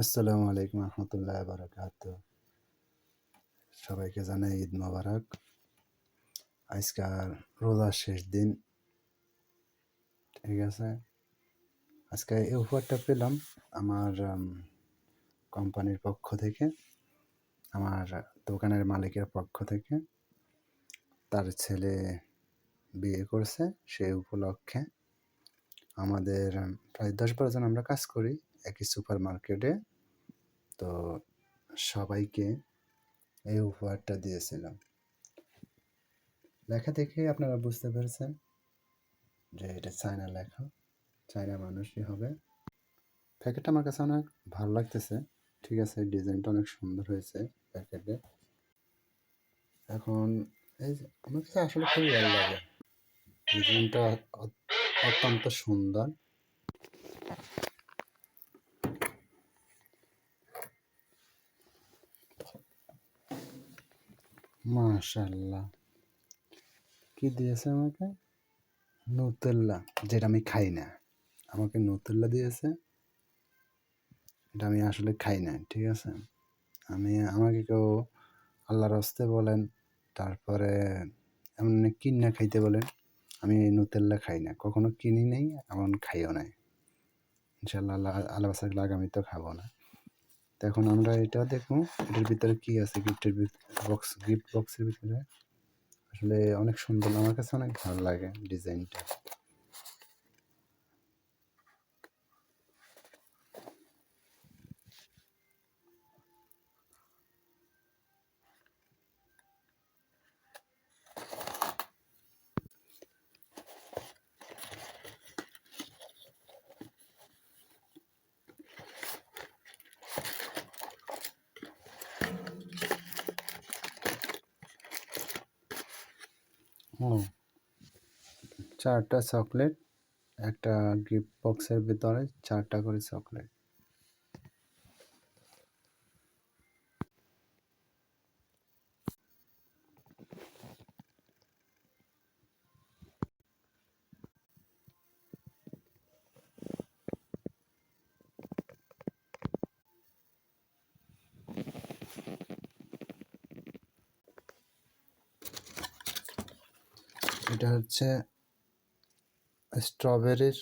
আসসালামু আলাইকুম রহমতুল্লাহ বারাকাত সবাইকে জানাই ঈদ মোবারক। আজকাল রোজার শেষ দিন। ঠিক আছে? আজকে এই উপহারটা পেলাম আমার কোম্পানির পক্ষ থেকে, আমার দোকানের মালিকের পক্ষ থেকে। তার ছেলে বিয়ে করছে সেই উপলক্ষে। আমাদের প্রায় দশ বারো জন আমরা কাজ করি। একই সুপার মার্কেটে তো সবাইকে এই উপহারটা দিয়েছিলাম। লেখা দেখে আপনারা বুঝতে পেরেছেন যে এটা চায়না লেখা, চায়না মানুষই হবে। প্যাকেটটা আমার কাছে অনেক ভালো লাগতেছে। ঠিক আছে, ডিজাইনটা অনেক সুন্দর হয়েছে প্যাকেটে। এখন এই আমার কাছে আসলে খুবই ভালো লাগে। ডিজাইনটা অত্যন্ত সুন্দর। মাশাল্লাহ। কি দিয়েছে আমাকে? নুতেল্লা যেটা আমি খাই না। আমাকে নুতেল্লা দিয়েছে। এটা আমি আসলে খাই না, ঠিক আছে? আমি, আমাকে কেউ আল্লাহর হস্তে বলেন, তারপরে এমন কিনা খাইতে বলেন, আমি নুতেল্লা খাই না। কখনো কিনি নেই, এমন খাইও নাই। ইনশাল্লাহ আল্লাহ আল্লাহ আগামী তো খাব না। এখন আমরা এটা দেখব, এটার ভিতরে কি আছে গিফটের বক্স গিফট বক্সের ভিতরে? আসলে অনেক সুন্দর, আমার কাছে অনেক ভালো লাগে ডিজাইনটা ও চারটা চকলেট একটা গিফট বক্সের ভিতরে চারটা করে চকলেট এটা হচ্ছে স্ট্রবেরির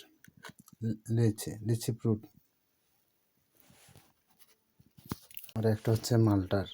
লিচি লিচি ফ্রুট। আর একটা হচ্ছে মালটার।